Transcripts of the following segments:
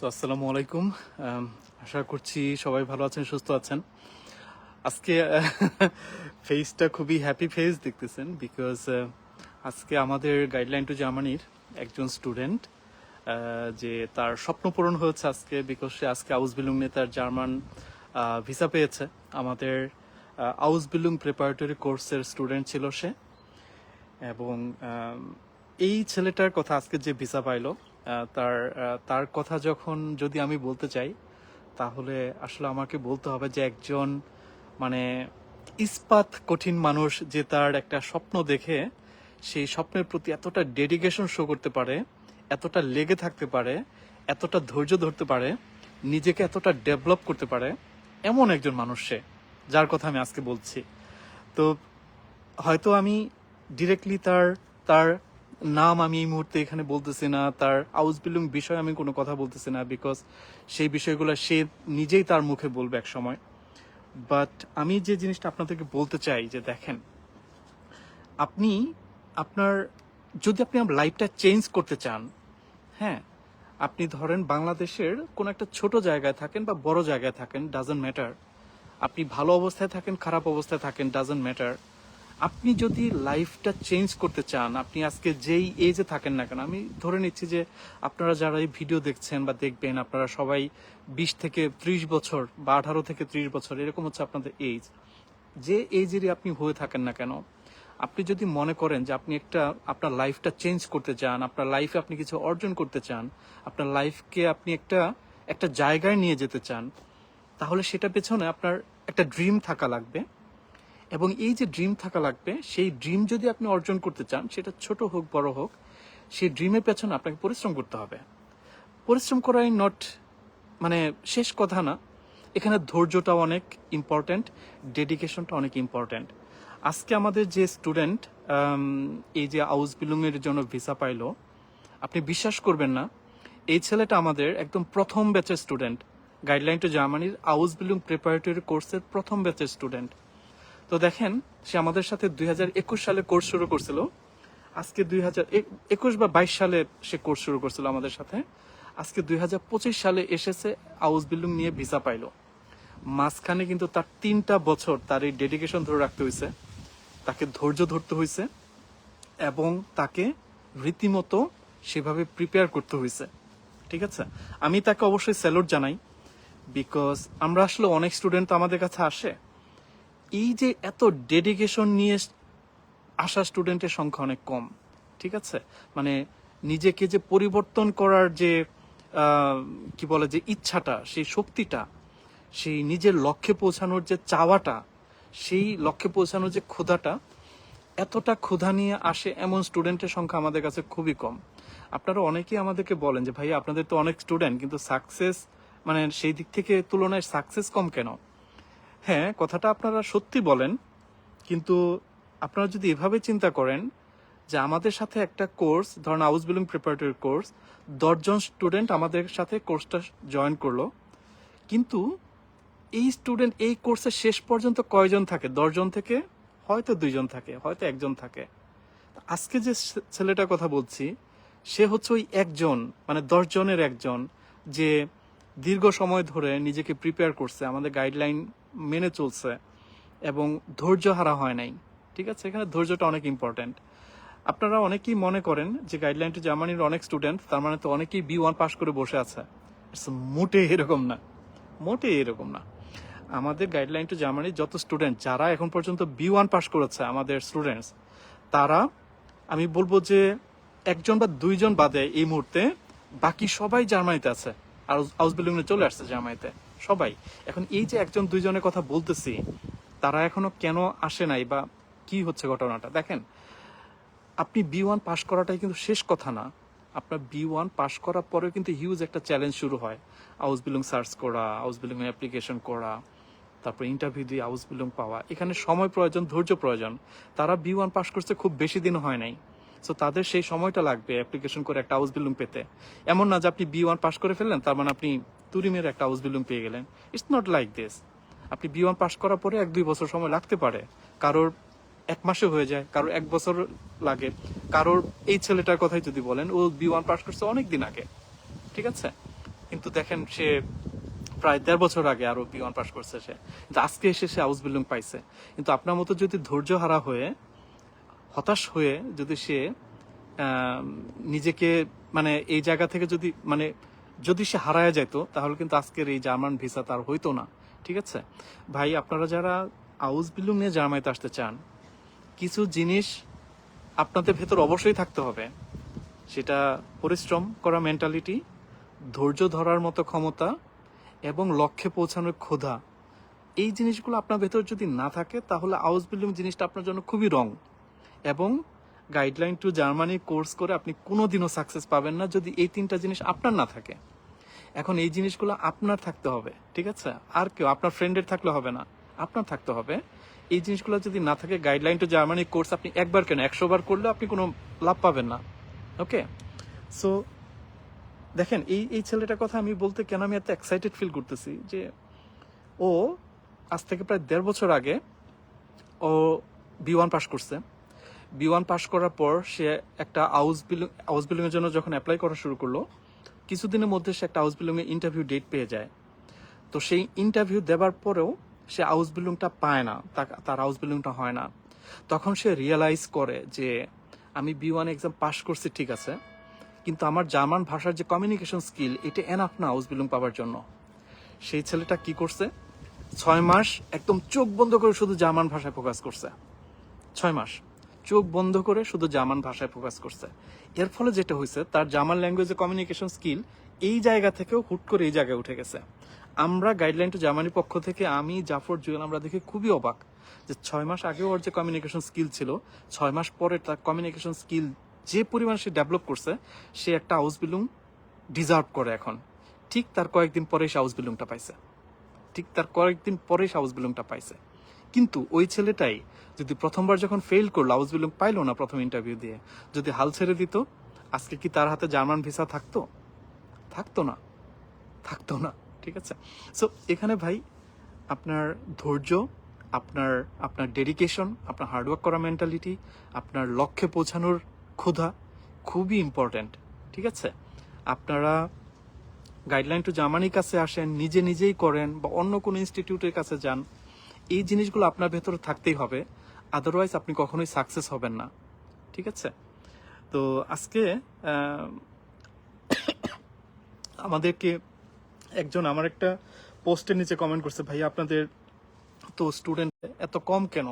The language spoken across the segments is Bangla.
সো আসসালামু আলাইকুম আশা করছি সবাই ভালো আছেন, সুস্থ আছেন। আজকে ফেসটা খুবই হ্যাপি ফেস দেখতেছেন বিকজ আজকে আমাদের গাইডলাইন টু জার্মানির একজন স্টুডেন্ট যে তার স্বপ্ন পূরণ হয়েছে আজকে বিকজ সে আজকে আউস বিলুং নিয়ে তার জার্মান ভিসা পেয়েছে। আমাদের আউস বিলুং প্রিপারেটরি কোর্সের স্টুডেন্ট ছিল সে। এবং এই ছেলেটার কথা আজকে যে ভিসা পাইলো তার তার কথা যখন যদি আমি বলতে চাই, তাহলে আসলে আমাকে বলতে হবে যে একজন মানে ইস্পাত কঠিন মানুষ যে তার একটা স্বপ্ন দেখে, সেই স্বপ্নের প্রতি এতটা ডেডিকেশন শো করতে পারে, এতটা লেগে থাকতে পারে, এতটা ধৈর্য ধরতে পারে, নিজেকে এতটা ডেভেলপ করতে পারে, এমন একজন মানুষ সে, যার কথা আমি আজকে বলছি। তো হয়তো আমি ডিরেক্টলি তার তার নাম আমি এই মুহূর্তে এখানে বলতেছি না, তার আউস বিলুং বিষয়ে আমি কোনো কথা বলতেছি না বিকজ সেই বিষয়গুলো সে নিজেই তার মুখে বলবে এক সময়। বাট আমি যে জিনিসটা আপনাদেরকে বলতে চাই, যে দেখেন, আপনি, আপনার, যদি আপনি আপনার লাইফটা চেঞ্জ করতে চান হ্যাঁ আপনি ধরেন বাংলাদেশের কোন একটা ছোট জায়গায় থাকেন বা বড় জায়গায় থাকেন ডাজন্ট ম্যাটার আপনি ভালো অবস্থায় থাকেন, খারাপ অবস্থায় থাকেন ডাজন্ট ম্যাটার আপনি যদি লাইফটা চেঞ্জ করতে চান, আপনি আজকে যেই এজে থাকেন না কেন, আমি ধরে নিচ্ছি যে আপনারা যারা এই ভিডিও দেখছেন বা দেখবেন, আপনারা সবাই বিশ থেকে ত্রিশ বছর বা আঠারো থেকে ত্রিশ বছর, এরকম হচ্ছে আপনাদের এজ। যে এজেরই আপনি হয়ে থাকেন না কেন, আপনি যদি মনে করেন যে আপনি একটা, আপনার লাইফটা চেঞ্জ করতে চান, আপনার লাইফে আপনি কিছু অর্জন করতে চান, আপনার লাইফকে আপনি একটা একটা জায়গায় নিয়ে যেতে চান, তাহলে সেটা পেছনে আপনার একটা ড্রিম থাকা লাগবে। এবং এই যে ড্রিম থাকা লাগবে, সেই ড্রিম যদি আপনি অর্জন করতে চান, সেটা ছোট হোক, বড় হোক, সেই ড্রিমের পেছনে আপনাকে পরিশ্রম করতে হবে। পরিশ্রম করাই নট মানে শেষ কথা না। এখানে ধৈর্যটা অনেক ইম্পর্ট্যান্ট ডেডিকেশনটা অনেক ইম্পর্ট্যান্ট আজকে আমাদের যে স্টুডেন্ট এই যে আউস বিলুংয়ের জন্য ভিসা পাইলো, আপনি বিশ্বাস করবেন না, এই ছেলেটা আমাদের একদম প্রথম ব্যাচের স্টুডেন্ট গাইডলাইন টু জার্মানির আউস বিলুং প্রিপারেটরি কোর্সের প্রথম ব্যাচের স্টুডেন্ট তো দেখেন, সে আমাদের সাথে দুই হাজার একুশ সালে কোর্স শুরু করছিল। আজকে দুই একুশ বা বাইশ সালে সে কোর্স শুরু করছিল আমাদের সাথে। আজকে দু হাজার পঁচিশ সালে এসেছে আউস বিল্ডিং নিয়ে ভিসা পাইলো। মাঝখানে কিন্তু তার তিনটা বছর তার এই ডেডিকেশন ধরে রাখতে হয়েছে তাকে ধৈর্য ধরতে হয়েছে এবং তাকে রীতিমতো সেভাবে প্রিপেয়ার করতে হয়েছে ঠিক আছে? আমি তাকে অবশ্যই স্যালুট জানাই বিকজ আমরা আসলে অনেক স্টুডেন্ট আমাদের কাছে আসে। এই যে এত ডেডিকেশন নিয়ে আসা স্টুডেন্টের সংখ্যা অনেক কম, ঠিক আছে? মানে নিজেকে যে পরিবর্তন করার যে কি বলে যে ইচ্ছাটা, সেই শক্তিটা, সেই নিজের লক্ষ্যে পৌঁছানোর যে চাওয়াটা, সেই লক্ষ্যে পৌঁছানোর যে ক্ষুধাটা, এতটা ক্ষুধা নিয়ে আসে এমন স্টুডেন্টের সংখ্যা আমাদের কাছে খুবই কম। আপনারা অনেকেই আমাদেরকে বলেন যে ভাই আপনাদের তো অনেক স্টুডেন্ট কিন্তু সাকসেস মানে সেই দিক থেকে তুলনায় সাকসেস কম কেন? হ্যাঁ কথাটা আপনারা সত্যি বলেন, কিন্তু আপনারা যদি এভাবে চিন্তা করেন যে আমাদের সাথে একটা কোর্স, ধরেন হাউস বিলিং প্রিপারেটরি কোর্স, দশজন স্টুডেন্ট আমাদের সাথে কোর্সটা জয়েন করল, কিন্তু এই স্টুডেন্ট এই কোর্সের শেষ পর্যন্ত কয়জন থাকে? দশজন থেকে হয়তো দুইজন থাকে, হয়তো একজন থাকে। আজকে যে ছেলেটার কথা বলছি, সে হচ্ছে ওই একজন মানে দশ জনের একজন, যে দীর্ঘ সময় ধরে নিজেকে প্রিপেয়ার করছে, আমাদের গাইডলাইন মেনে চলছে এবং ধৈর্য হারা হয় নাই। ঠিক আছে? এখানে ধৈর্যটা অনেক ইম্পর্ট্যান্ট আপনারা অনেকেই মনে করেন যে গাইডলাইন টু জার্মানির অনেক স্টুডেন্ট তার মানে তো অনেকেই বি ওয়ান পাস করে বসে আছে। মোটে এরকম না। মোটে এরকম না। আমাদের গাইডলাইন টু জার্মানির যত স্টুডেন্ট যারা এখন পর্যন্ত বি ওয়ান পাস করেছে আমাদের স্টুডেন্টস তারা, আমি বলব যে একজন বা দুইজন বাদে এই মুহূর্তে বাকি সবাই জার্মানিতে আছে। আর হাউস বিল্ডিং চলে আসছে জার্মানিতে। সবাই, এখন এই যে একজন দুইজনের কথা বলতেছি, তারা এখনও কেন আসে নাই বা কি হচ্ছে ঘটনাটা? দেখেন, আপনি বি ওয়ান পাশ করাটাই কিন্তু শেষ কথা না। আপনার বি ওয়ান পাশ করার পরেও কিন্তু হিউজ একটা চ্যালেঞ্জ শুরু হয়। হাউস বিলং সার্চ করা হাউস বিলং অ্যাপ্লিকেশন করা, তারপর ইন্টারভিউ দিয়ে হাউস বিলং পাওয়া। এখানে সময় প্রয়োজন, ধৈর্য প্রয়োজন। তারা বি ওয়ান পাশ করছে খুব বেশি দিন হয় নাই। সো তাদের সেই সময়টা লাগবে অ্যাপ্লিকেশন করে একটা হাউস বিল্ডিং পেতে। এমন না যে আপনি বি ওয়ান পাশ করে ফেললেন, তার মানে আপনি তুরিমের একটা হাউস বিল্ডিং পেয়ে গেলেন। ইটস নট লাইক দিস আপনি বি ওয়ান পাস করার পরে এক দুই বছর সময় লাগতে পারে। কারোর এক মাসে হয়ে যায়, কারোর এক বছর লাগে। কারোর এই ছেলেটার কথাই যদি বলেন, ও বি ওয়ান পাস করছে অনেক দিন আগে। ঠিক আছে? কিন্তু দেখেন, সে প্রায় দেড় বছর আগে আরও বি ওয়ান পাস করছে সে। আজকে এসে সে হাউস বিল্ডিং পাইছে। কিন্তু আপনার মতো যদি ধৈর্য হারা হয়ে, হতাশ হয়ে যদি সে নিজেকে মানে এই জায়গা থেকে যদি মানে যদি সে হারায় যেত তাহলে কিন্তু আজকের এই জার্মান ভিসা তার হইতো না। ঠিক আছে? ভাই, আপনারা যারা হাউস বিল্ডিং নিয়ে জার্মানিতে আসতে চান, কিছু জিনিস আপনাদের ভেতর অবশ্যই থাকতে হবে। সেটা পরিশ্রম করা মেন্টালিটি ধৈর্য ধরার মতো ক্ষমতা এবং লক্ষ্যে পৌঁছানোর ক্ষুধা। এই জিনিসগুলো আপনার ভেতর যদি না থাকে, তাহলে হাউস বিল্ডিং জিনিসটা আপনার জন্য খুবই রং। এবং গাইডলাইন টু জার্মানি কোর্স করে আপনি কোনোদিনও সাকসেস পাবেন না যদি এই তিনটা জিনিস আপনার না থাকে। এখন এই জিনিসগুলো আপনার থাকতে হবে, ঠিক আছে? আর কেউ, আপনার ফ্রেন্ডের থাকলে হবে না। আপনার থাকতে হবে। এই জিনিসগুলো যদি না থাকে গাইডলাইন টু জার্মানি কোর্স আপনি একবার কেন, একশো বার করলে আপনি কোনো লাভ পাবেন না। ওকে সো দেখেন, এই এই ছেলেটার কথা আমি বলতে কেন আমি এত এক্সাইটেড ফিল করতেছি? যে ও আজ থেকে প্রায় দেড় বছর আগে ও বি ওয়ান পাস করছে। বি ওয়ান পাস করার পর সে একটা হাউস বিল্ডিং হাউস বিল্ডিং এর জন্য যখন অ্যাপ্লাই করা শুরু করল কিছুদিনের মধ্যে সে একটা হাউস বিল্ডিং এর ইন্টারভিউ ডেট পেয়ে যায়। তো সেই ইন্টারভিউ দেওয়ার পরেও সে হাউস বিল্ডিংটা পায় না, তার হাউস বিল্ডিংটা হয় না। তখন সে রিয়েলাইজ করে যে আমি বি ওয়ান এক্সাম পাস করছি, ঠিক আছে, কিন্তু আমার জার্মান ভাষার যে কমিউনিকেশন স্কিল এটা এনাফ না হাউস বিল্ডিং পাওয়ার জন্য। সেই ছেলেটা কি করছে? ছয় মাস একদম চোখ বন্ধ করে শুধু জার্মান ভাষায় ফোকাস করছে। ছয় মাস। চোখ বন্ধ করে শুধু জার্মান ভাষায় ফোকাস করছে। এর ফলে যেটা হয়েছে, তার জার্মান ল্যাঙ্গুয়েজে কমিউনিকেশন স্কিল এই জায়গা থেকেও হুট করে এই জায়গায় উঠে গেছে। আমরা গাইডলাইন টু জার্মানির পক্ষ থেকে, আমি, জাফর, জুয়েল, আমরা দেখে খুবই অবাক যে ছয় মাস আগেও ওর যে কমিউনিকেশন স্কিল ছিল, ছয় মাস পরে তার কমিউনিকেশন স্কিল যে পরিমাণ সে ডেভেলপ করছে, সে একটা হাউস বিল্ডিং ডিজার্ভ করে এখন। ঠিক তার কয়েকদিন পরে সে হাউস বিল্ডিংটা পাইছে। ঠিক তার কয়েকদিন পরে সে হাউস বিল্ডিংটা পাইছে। কিন্তু ওই ছেলেটাই যদি প্রথমবার যখন ফেল করল হাউস বিল্ডিং পাইলো না প্রথম ইন্টারভিউ দিয়ে, যদি হাল ছেড়ে দিত, আজকে কি তার হাতে জার্মান ভিসা থাকতো? থাকতো না। থাকতো না, ঠিক আছে? সো এখানে ভাই, আপনার ধৈর্য, আপনার আপনার ডেডিকেশন আপনার হার্ডওয়ার্ক করা মেন্টালিটি আপনার লক্ষ্যে পৌঁছানোর ক্ষুধা খুবই ইম্পর্ট্যান্ট ঠিক আছে? আপনারা গাইডলাইন টু জার্মানির কাছে আসেন, নিজে নিজেই করেন বা অন্য কোনো ইনস্টিটিউটের কাছে যান এই জিনিসগুলো আপনার ভেতরে থাকতেই হবে আদারওয়াইজ আপনি কখনোই সাকসেস হবেন না। ঠিক আছে? তো আজকে আমাদেরকে একজন আমার একটা পোস্টের নিচে কমেন্ট করছে ভাই আপনাদের তো স্টুডেন্ট এত কম কেন?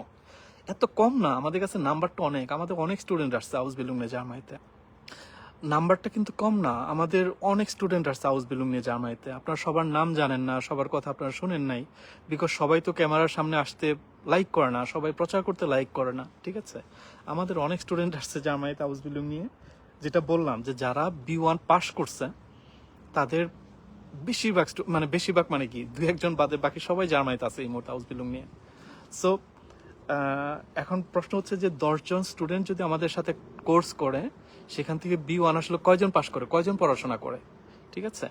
এত কম না, আমাদের কাছে নাম্বারটা অনেক, আমাদের অনেক স্টুডেন্ট আসছে হাউস বিল্ডিং জার্মানিতে নাম্বারটা কিন্তু কম না। আমাদের অনেক স্টুডেন্ট আসছে হাউস বিল্ডিং নিয়ে জার্মানিতে আপনারা সবার নাম জানেন না, সবার কথা আপনারা শুনেন নাই। বিকজ সবাই তো ক্যামেরার সামনে আসতে লাইক করে না, সবাই প্রচার করতে লাইক করে না, ঠিক আছে? আমাদের অনেক স্টুডেন্ট আসছে জার্মানিতে হাউস বিল্ডিং নিয়ে। যেটা বললাম যে যারা বি ওয়ান পাস করছে, তাদের বেশিরভাগ মানে বেশিরভাগ মানে কি? দু একজন বাদে বাকি সবাই জার্মানিতে আছে এই মুহূর্তে হাউস বিল্ডিং নিয়ে। সো এখন প্রশ্ন হচ্ছে যে দশজন স্টুডেন্ট যদি আমাদের সাথে কোর্স করে সেখান থেকে বি ওয়ান আসলে কয়জন পাশ করে, কয়জন পড়াশোনা করে, ঠিক আছে?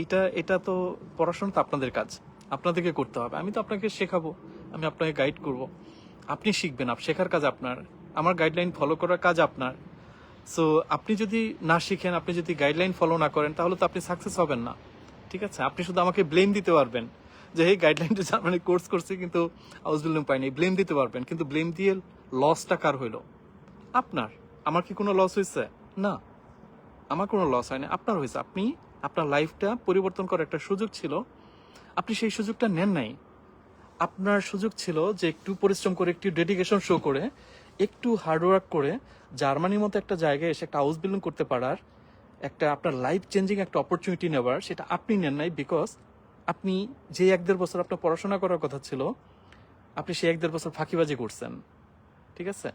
এইটা, এটা তো পড়াশোনা তো আপনাদের কাজ, আপনাদেরকে করতে হবে। আমি তো আপনাকে শেখাবো, আমি আপনাকে গাইড করব। আপনি শিখবেন, আপ, শেখার কাজ আপনার, আমার গাইডলাইন ফলো করার কাজ আপনার। সো আপনি যদি না শিখেন, আপনি যদি গাইডলাইন ফলো না করেন, তাহলে তো আপনি সাকসেস হবেন না, ঠিক আছে? আপনি শুধু আমাকে ব্লেম দিতে পারবেন যে, এই গাইডলাইন টু জার্মানি কোর্স করছি, কিন্তু হাউস বিল্ডিং পাইনি। ব্লেম দিতে পারবেন, কিন্তু ব্লেম দিয়ে লসটা কার হইল? আপনার। আমার কি কোনো লস হয়েছে না। আমার কোনো লস হয়নি। আপনার হয়েছে আপনি, আপনার লাইফটা পরিবর্তন করার একটা সুযোগ ছিল। আপনি সেই সুযোগটা নেন নাই। আপনার সুযোগ ছিল যে একটু পরিশ্রম করে, একটু ডেডিকেশন শো করে, একটু হার্ডওয়ার্ক করে জার্মানির মতো একটা জায়গায় এসে একটা হাউস বিল্ডিং করতে পারার, একটা আপনার লাইফ চেঞ্জিং একটা অপরচুনিটি নেওয়ার সেটা আপনি নেন নাই বিকজ আপনি যে এক দেড় বছর আপনার পড়াশোনা করার কথা ছিল, আপনি সেই এক দেড় বছর ফাঁকিবাজি করছেন। ঠিক আছে?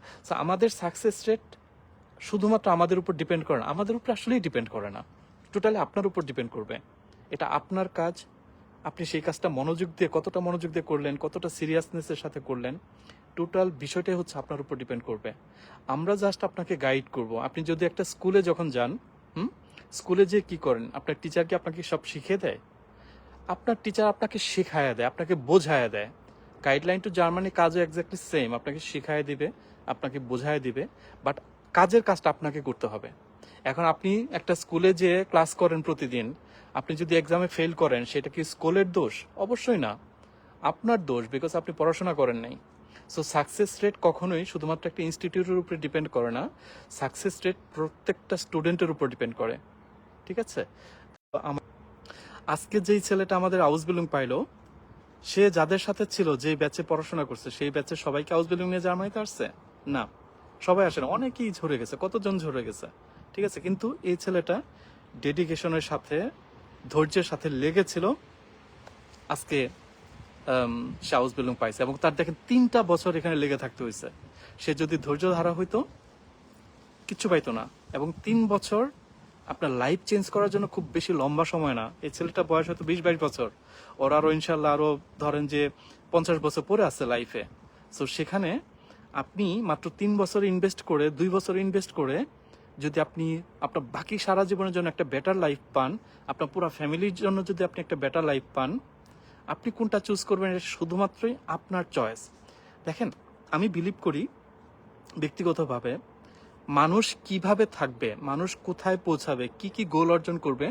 আমাদের সাকসেস রেট শুধুমাত্র আমাদের উপর ডিপেন্ড করে না, আমাদের উপর আসলেই ডিপেন্ড করে না। টোটালি আপনার উপর ডিপেন্ড করবে। এটা আপনার কাজ, আপনি সেই কাজটা মনোযোগ দিয়ে, কতটা মনোযোগ দিয়ে করলেন, কতটা সিরিয়াসনেসের সাথে করলেন টোটাল বিষয়টাই হচ্ছে আপনার উপর ডিপেন্ড করবে। আমরা জাস্ট আপনাকে গাইড করব। আপনি যদি একটা স্কুলে যখন যান, হুম? স্কুলে যে কি করেন? আপনার টিচার কি আপনাকে সব শিখিয়ে দেয়? আপনার টিচার আপনাকে শেখায়া দেয়, আপনাকে বোঝায়া দেয়। গাইডলাইন টু জার্মানি কাজও এক্স্যাক্টলি সেম আপনাকে শেখায় দিবে, আপনাকে বোঝায় দিবে বাট কাজের কাজটা আপনাকে করতে হবে। এখন আপনি একটা স্কুলে যে ক্লাস করেন প্রতিদিন, আপনি যদি এক্সামে ফেল করেন, সেটা কি স্কুলের দোষ? অবশ্যই না। আপনার দোষ বিকজ আপনি পড়াশোনা করেন নাই। সো সাকসেস রেট কখনোই শুধুমাত্র একটা ইনস্টিটিউটের উপরে ডিপেন্ড করে না। সাকসেস রেট প্রত্যেকটা স্টুডেন্টের উপর ডিপেন্ড করে। ঠিক আছে? আজকে যেই ছেলেটা আমাদের হাউস বিলুং পাইলো, সে যাদের সাথে ছিল যে ব্যাচে পড়াশোনা করছে, সেই ব্যাচে সবাইকে হাউস বিলুং নিয়ে জার্মানিতে আসছে? না। সবাই আসে না, অনেকেই ঝরে গেছে, কতজন ঝরে গেছে, ঠিক আছে? কিন্তু এই ছেলেটা ডেডিকেশনের সাথে, ধৈর্যের সাথে লেগেছিল। আজকে সে হাউস বিল্ডিং পাইছে এবং তার দেখেন তিনটা বছর এখানে লেগে থাকতে হয়েছে সে যদি ধৈর্য ধারা হইতো, কিচ্ছু পাইতো না। এবং তিন বছর আপনার লাইফ চেঞ্জ করার জন্য খুব বেশি লম্বা সময় না। এই ছেলেটা বয়স হয়তো বিশ, বাইশ বছর। ওর আরও ইনশাল্লাহ আরও ধরেন যে পঞ্চাশ বছর পরে আছে লাইফে সো সেখানে আপনি মাত্র তিন বছর ইনভেস্ট করে, দুই বছর ইনভেস্ট করে যদি আপনি আপনার বাকি সারা জীবনের জন্য একটা বেটার লাইফ পান, আপনার পুরো ফ্যামিলির জন্য যদি আপনি একটা বেটার লাইফ পান, আপনি কোনটা চুজ করবেন এটা শুধুমাত্রই আপনার চয়েস দেখেন, আমি বিলিভ করি ব্যক্তিগতভাবে মানুষ কীভাবে থাকবে, মানুষ কোথায় পৌঁছাবে, কি কি গোল অর্জন করবে,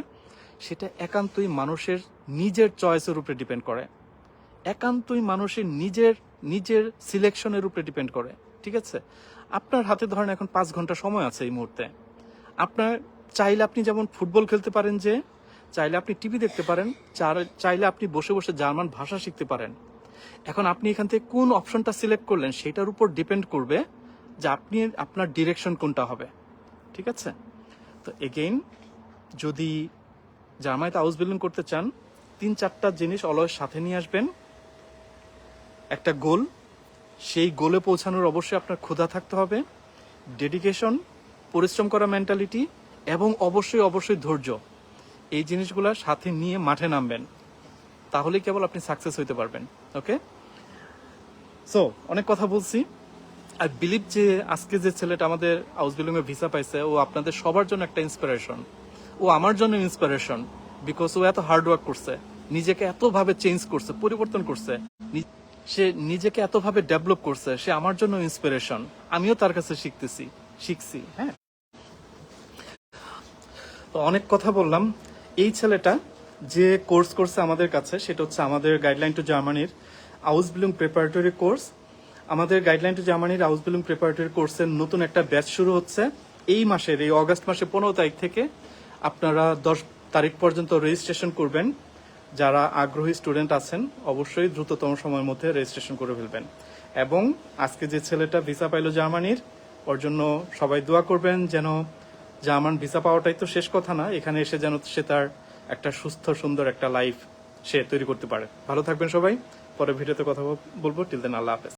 সেটা একান্তই মানুষের নিজের চয়েসের উপরে ডিপেন্ড করে। একান্তই মানুষের নিজের নিজের সিলেকশনের উপরে ডিপেন্ড করে, ঠিক আছে? আপনার হাতে ধরেন এখন পাঁচ ঘণ্টা সময় আছে এই মুহূর্তে। আপনার, চাইলে আপনি যেমন ফুটবল খেলতে পারেন যে, চাইলে আপনি টিভি দেখতে পারেন চাইলে আপনি বসে বসে জার্মান ভাষা শিখতে পারেন। এখন আপনি এখান থেকে কোন অপশনটা সিলেক্ট করলেন সেটার উপর ডিপেন্ড করবে যে আপনি, আপনার ডিরেকশন কোনটা হবে, ঠিক আছে? তো এগেইন, যদি জার্মানিতে হাউস বিল্ডিং করতে চান, তিন চারটা জিনিস অলওয়েজ সাথে নিয়ে আসবেন। একটা গোল। সেই গোলে পৌঁছানোর অবশ্যই আপনার ক্ষুধা থাকতে হবে ডেডিকেশন পরিশ্রম করা মেন্টালিটি এবং অবশ্যই অবশ্যই ধৈর্য। এই জিনিসগুলো সাথে নিয়ে মাঠে নামবেন, তাহলে কেবল আপনি সাকসেস হইতে পারবেন ওকে সো অনেক কথা বলছি। আই বিলিভ যে আজকে যে ছেলেটা আমাদের হাউস বিল্ডিং এর ভিসা পাইছে, ও আপনাদের সবার জন্য একটা ইন্সপিরেশন ও আমার জন্য ইন্সপিরেশন বিকজ ও এত হার্ড ওয়ার্ক করছে, নিজেকে এতভাবে চেঞ্জ করছে, পরিবর্তন করছে। সে নিজেকে এতভাবে ডেভেলপ করছে, সে আমার জন্য ইন্সপিরেশন আমিও তার কাছে শিখতেছি, শিখছি হ্যাঁ। তো অনেক কথা বললাম। এই ছেলেটা যে কোর্স করছে আমাদের কাছে, সেটা হচ্ছে আমাদের গাইডলাইন টু জার্মানির আউস বিলুং প্রিপারেটরি কোর্স আমাদের গাইডলাইন টু জার্মানির আউস বিলুং প্রিপারেটরি কোর্সের নতুন একটা ব্যাচ শুরু হচ্ছে। এই মাসের, এই অগস্ট মাসে পনেরো তারিখ থেকে আপনারা দশ তারিখ পর্যন্ত রেজিস্ট্রেশন করবেন। যারা আগ্রহী স্টুডেন্ট আছেন, অবশ্যই দ্রুততম সময়ের মধ্যে রেজিস্ট্রেশন করে ফেলবেন। এবং আজকে যে ছেলেটা ভিসা পাইলো জার্মানির, ওর জন্য সবাই দোয়া করবেন যেন জার্মান ভিসা পাওয়াটাই তো শেষ কথা না, এখানে এসে যেন সে তার একটা সুস্থ, সুন্দর একটা লাইফ সে তৈরি করতে পারে। ভালো থাকবেন সবাই, পরে ভিডিওতে কথা বলব। টিল দেন আল্লাহ হাফেজ।